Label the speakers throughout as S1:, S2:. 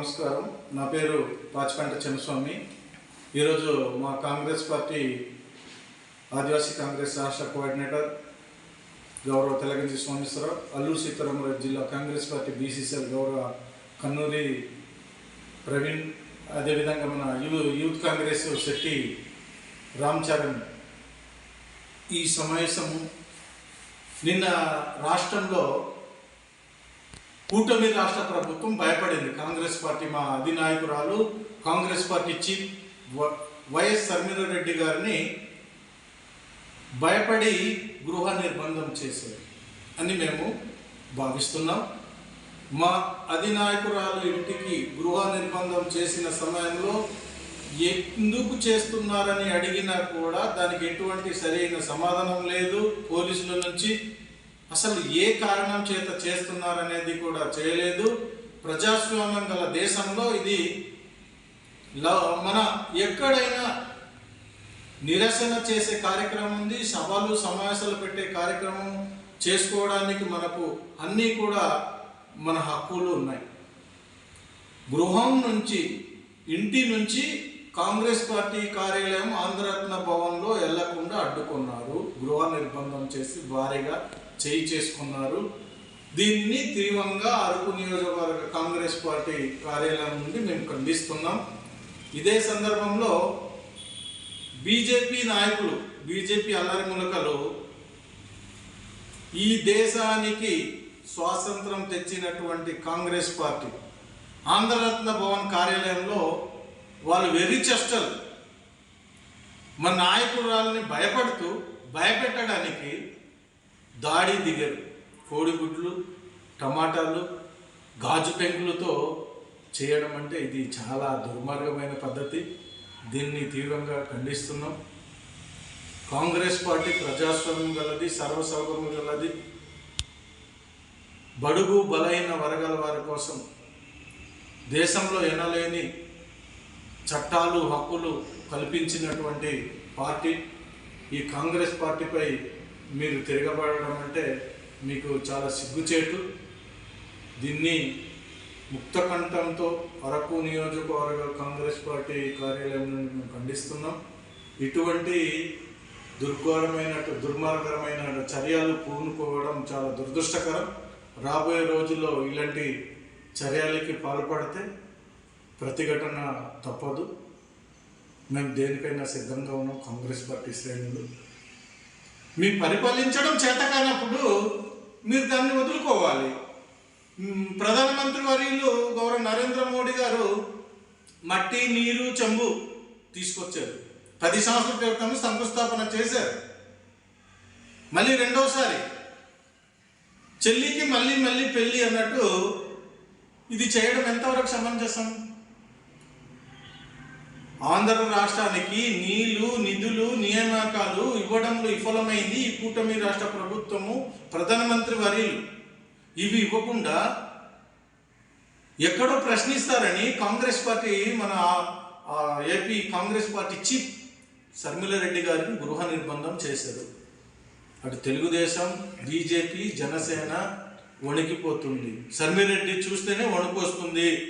S1: నమస్కారం. నా పేరు పాచిపంట చిన్నస్వామి. ఈరోజు మా కాంగ్రెస్ పార్టీ ఆదివాసీ కాంగ్రెస్ రాష్ట్ర కోఆర్డినేటర్ గౌరవ తెలగంజి స్వామిశ్వరరావు అల్లూరు సీతారామరాజు జిల్లా కాంగ్రెస్ పార్టీ బీసీసీఎల్ గౌరవ కన్నూరి ప్రవీణ్ అదేవిధంగా మన యూ యూత్ కాంగ్రెస్ శెట్టి రామ్ చరణ్. ఈ సమావేశము నిన్న రాష్ట్రంలో కూటమి రాష్ట్ర ప్రభుత్వం భయపడింది. కాంగ్రెస్ పార్టీ మా అధినాయకురాలు కాంగ్రెస్ పార్టీ చీఫ్ వ- వైఎస్ రెడ్డి గారిని భయపడి గృహ నిర్బంధం చేశారు అని మేము భావిస్తున్నాం. మా అధినాయకురాలు ఇంటికి గృహ నిర్బంధం చేసిన సమయంలో ఎందుకు చేస్తున్నారని అడిగినా కూడా దానికి ఎటువంటి సరైన సమాధానం లేదు. పోలీసుల నుంచి అసలు ఏ కారణం చేత చేస్తున్నారనేది కూడా చేయలేదు. ప్రజాస్వామ్యం గల దేశంలో ఇది మన ఎక్కడైనా నిరసన చేసే కార్యక్రమం ఉంది సభలు సమావేశాలు పెట్టే కార్యక్రమం చేసుకోవడానికి మనకు అన్నీ కూడా మన హక్కులు ఉన్నాయి. గృహం నుంచి ఇంటి నుంచి కాంగ్రెస్ పార్టీ కార్యాలయం ఆంధ్రరత్న భవన్లో వెళ్ళకుండా అడ్డుకున్నారు. గృహ నిర్బంధం చేసి భారీగా చేయి చేసుకున్నారు. దీన్ని తీవ్రంగా అరకు నియోజకవర్గ కాంగ్రెస్ పార్టీ కార్యాలయం నుండి మేము ఖండిస్తున్నాం. ఇదే సందర్భంలో బీజేపీ నాయకులు బీజేపీ అల్లరి ములకలు ఈ దేశానికి స్వాతంత్రం తెచ్చినటువంటి కాంగ్రెస్ పార్టీ ఆంధ్రరత్న భవన్ కార్యాలయంలో వాళ్ళు వెర్రి చెస్టలు మన నాయకురాలని భయపడుతూ భయపెట్టడానికి దాడి దిగారు. కోడిగుడ్లు టమాటాలు గాజు పెంకులతో చేయడం అంటే ఇది చాలా దుర్మార్గమైన పద్ధతి. దీన్ని తీవ్రంగా ఖండిస్తున్నాం. కాంగ్రెస్ పార్టీ ప్రజాస్వామ్యం గలది సర్వసౌకర్యం గలది. బడుగు బలైన వర్గాల వారి కోసం దేశంలో ఎనలేని చట్టాలు హక్కులు కల్పించినటువంటి పార్టీ. ఈ కాంగ్రెస్ పార్టీపై మీరు తిరగబడడం అంటే మీకు చాలా సిగ్గుచేటు. దీన్ని ముక్తకంఠంతో అరకు నియోజకవర్గ కాంగ్రెస్ పార్టీ కార్యాలయం నుండి మేము ఖండిస్తున్నాం. ఇటువంటి దుర్ఘోరమైన దుర్మార్గమైన చర్యలు పూనుకోవడం చాలా దురదృష్టకరం. రాబోయే రోజుల్లో ఇలాంటి చర్యలకి పాల్పడితే ప్రతిఘటన తప్పదు. మేము దేనికైనా సిద్ధంగా ఉన్నాం కాంగ్రెస్ పార్టీ శ్రేణులు. మీ పరిపాలించడం చేత కానప్పుడు మీరు దాన్ని వదులుకోవాలి. ప్రధానమంత్రి వర్యులు గౌరవ నరేంద్ర మోడీ గారు మట్టి నీరు చెంబు తీసుకొచ్చారు. పది సంవత్సరాల క్రితం శంకుస్థాపన చేశారు. మళ్ళీ రెండోసారి చెల్లికి మళ్ళీ మళ్ళీ పెళ్ళి అన్నట్టు ఇది చేయడం ఎంతవరకు సమంజసం? ఆంధ్ర రాష్ట్రానికి నీళ్ళు నిధులు నియామకాలు ఇవ్వడంలో విఫలమైంది ఈ కూటమి రాష్ట్ర ప్రభుత్వము ప్రధానమంత్రి వర్యులు. ఇవి ఇవ్వకుండా ఎక్కడో ప్రశ్నిస్తారని కాంగ్రెస్ పార్టీ మన AP Congress party chief Sharmila Reddy గారిని గృహ నిర్బంధం చేశారు. అటు తెలుగుదేశం బీజేపీ జనసేన వణికిపోతుంది. శర్మిరెడ్డి చూస్తేనే వణుకు వస్తుంది.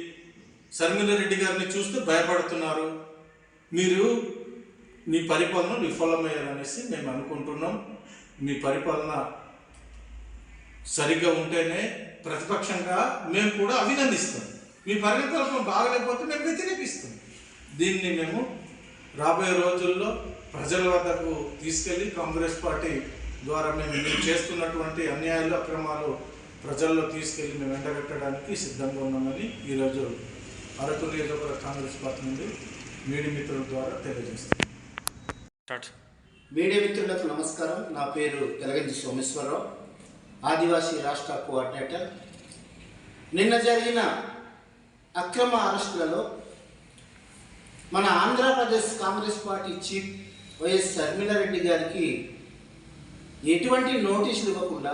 S1: శర్మిలారెడ్డి గారిని చూస్తే భయపడుతున్నారు. మీరు మీ పరిపాలన విఫలమయ్యారనేసి మేము అనుకుంటున్నాం. మీ పరిపాలన సరిగ్గా ఉంటేనే ప్రతిపక్షంగా మేము కూడా అభినందిస్తాం. మీ పరిపాలన బాగలేకపోతే మేము వ్యతిరేకిస్తాం. దీన్ని మేము రాబోయే రోజుల్లో ప్రజల వద్దకు తీసుకెళ్ళి కాంగ్రెస్ పార్టీ ద్వారా మేము మేము చేస్తున్నటువంటి అన్యాయాలు అక్రమాలు ప్రజల్లో తీసుకెళ్ళి మేము ఎండగట్టడానికి సిద్ధంగా ఉన్నామని ఈరోజు అరకు నియోజకవర్గ కాంగ్రెస్ పార్టీ నుండి మీడియా మిత్రుల ద్వారా తెలియజేస్తాం
S2: స్టార్ట్.
S3: మీడియా మిత్రులకు నమస్కారం. నా పేరు ఎలగంజి సోమేశ్వరరావు ఆదివాసీ రాష్ట్ర కోఆర్డినేటర్. నిన్న జరిగిన అక్రమ అరెస్టులలో మన Andhra Pradesh Congress party chief YS Sharmila Reddy గారికి ఎటువంటి నోటీసులు ఇవ్వకుండా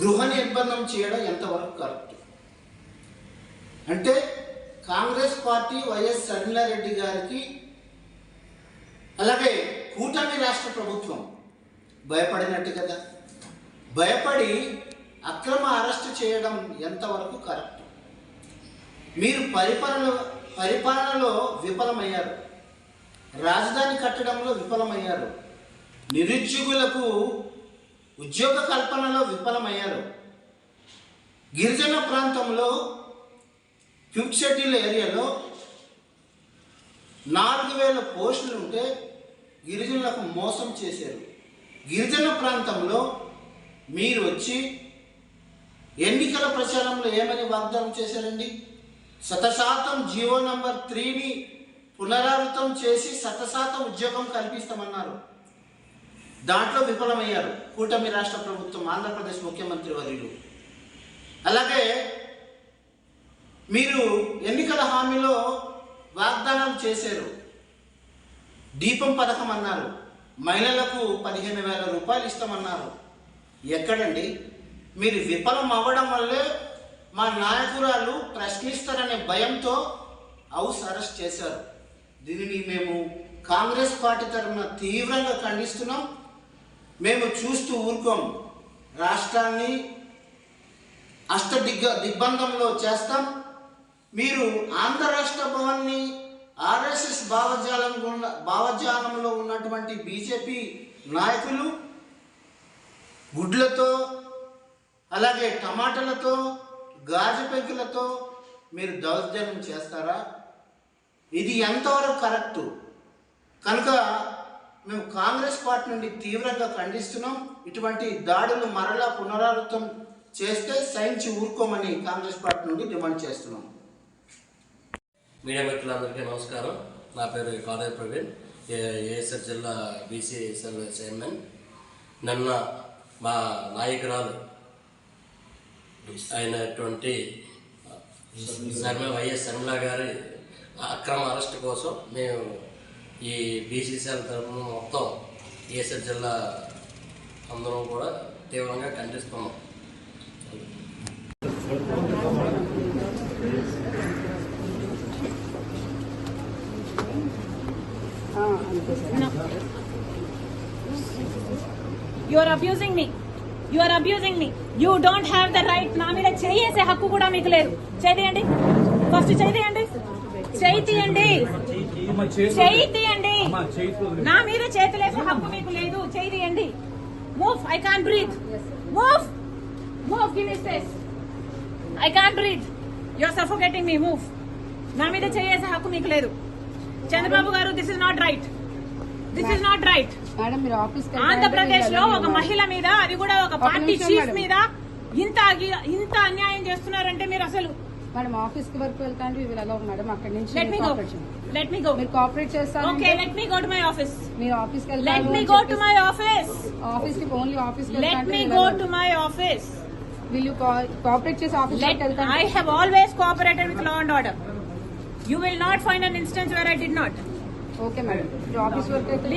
S3: గృహ నిర్బంధం చేయడం ఎంతవరకు కరెక్ట్? అంటే కాంగ్రెస్ పార్టీ వైఎస్ శర్మిలారెడ్డి గారికి అలాగే కూటమి రాష్ట్ర ప్రభుత్వం భయపడినట్టు కదా. భయపడి అక్రమ అరెస్ట్ చేయడం ఎంతవరకు కరెక్ట్? మీరు పరిపాలన పరిపాలనలో విఫలమయ్యారు. రాజధాని కట్టడంలో విఫలమయ్యారు. నిరుద్యోగులకు ఉద్యోగ కల్పనలో విఫలమయ్యారు. గిరిజన ప్రాంతంలో క్యూబ్ షెడ్యూల్ ఏరియాలో నాలుగు వేల పోస్టులు ఉంటే గిరిజనులకు మోసం చేశారు. గిరిజన ప్రాంతంలో మీరు వచ్చి ఎన్నికల ప్రచారంలో ఏమని వాగ్దానం చేశారండి? శతశాతం జియో నంబర్ త్రీని పునరావృతం చేసి శతశాతం ఉద్యోగం కల్పిస్తామన్నారు. దాంట్లో విఫలమయ్యారు కూటమి రాష్ట్ర ప్రభుత్వం ఆంధ్రప్రదేశ్ ముఖ్యమంత్రి వర్యులు. అలాగే మీరు ఎన్నికల హామీలో వాగ్దానం చేశారు. దీపం పథకం అన్నారు. మహిళలకు పదిహేను వేల రూపాయలు ఇస్తామన్నారు. ఎక్కడండి? మీరు విఫలం అవ్వడం వల్లే మా నాయకురాలు ప్రశ్నిస్తారనే భయంతో హౌస్ అరెస్ట్ చేశారు. దీనిని మేము కాంగ్రెస్ పార్టీ తరఫున తీవ్రంగా ఖండిస్తున్నాం. మేము చూస్తూ ఊరుకోం. రాష్ట్రాన్ని అష్ట దిగ్గ దిగ్బంధంలో చేస్తాం. మీరు ఆంధ్ర రాష్ట్ర భవన్ని ఆర్ఎస్ఎస్ భావజాలం ఉన్న భావజాలంలో ఉన్నటువంటి బీజేపీ నాయకులు గుడ్లతో అలాగే టమాటాలతో గాజు పెంకులతో మీరు దౌర్జన్యం చేస్తారా? ఇది ఎంతవరకు కరెక్టు? కనుక మేము కాంగ్రెస్ పార్టీ నుండి తీవ్రంగా ఖండిస్తున్నాం. ఇటువంటి దాడులు మరలా పునరావృతం చేస్తే సైన్స్ ఊరుకోమని కాంగ్రెస్ పార్టీ నుండి డిమాండ్ చేస్తున్నాం.
S2: మీడియా మిత్రులందరికీ నమస్కారం. నా పేరు కాలేజ్ ప్రవీణ్. ఏ- ఏఎస్ఆర్ జిల్లా బీసీఎస్ఎల్ చైర్మన్. నిన్న మా నాయకురాలు అయినటువంటి శర్మ వైఎస్ శర్మిల గారి అక్రమ అరెస్ట్ కోసం మేము ఈ బీసీసీఎల్ తరఫున మొత్తం ఏఎస్ఆర్ జిల్లా అందరం కూడా తీవ్రంగా ఖండిస్తున్నాం.
S4: You are abusing me. You are abusing me. You don't have the right. నా మీద చేయేసే హక్కు కూడా మీకు లేదు. చేయండి ఫస్ట్ చేయండి చేయి తీయండి చేయి తీయండి నా మీద చేతులేసే హక్కు మీకు లేదు. చేయి తీయండి move I can breathe move move give me space I can breathe you are suffocating me move నా మీద చేయేసే హక్కు మీకు లేదు. Chandrababu garu this is not right this is not right ఆంధ్రప్రదేశ్లో ఒక మహిళ మీద అది కూడా ఒక పార్టీ చీఫ్. మీద ఇంత ఇంత అన్యాయం చేస్తున్నారంటే మీరు అసలు
S5: మేడం ఆఫీస్కి వరకు వెళ్తాంటే వీళ్ళు అలా మేడం అక్కడ నుంచి
S4: let me go. Let me go
S5: మీరు కోఆపరేట్ చేస్తారు
S4: okay let me go to my office
S5: మీరు ఆఫీస్కి
S4: లెట్
S5: వెళ్తారు
S4: మీ
S5: అని
S4: గో టు మై ఆఫీస్
S5: ఆఫీస్కి ఓన్లీ ఆఫీస్కి
S4: let me go to my office
S5: వీళ్ళు కోఆపరేట్ చేసి ఆఫీస్ లెట్కి వెళ్తారు
S4: I have always cooperated with law and order you will not find an instance where I did not
S5: okay madam మీరు office work అయితే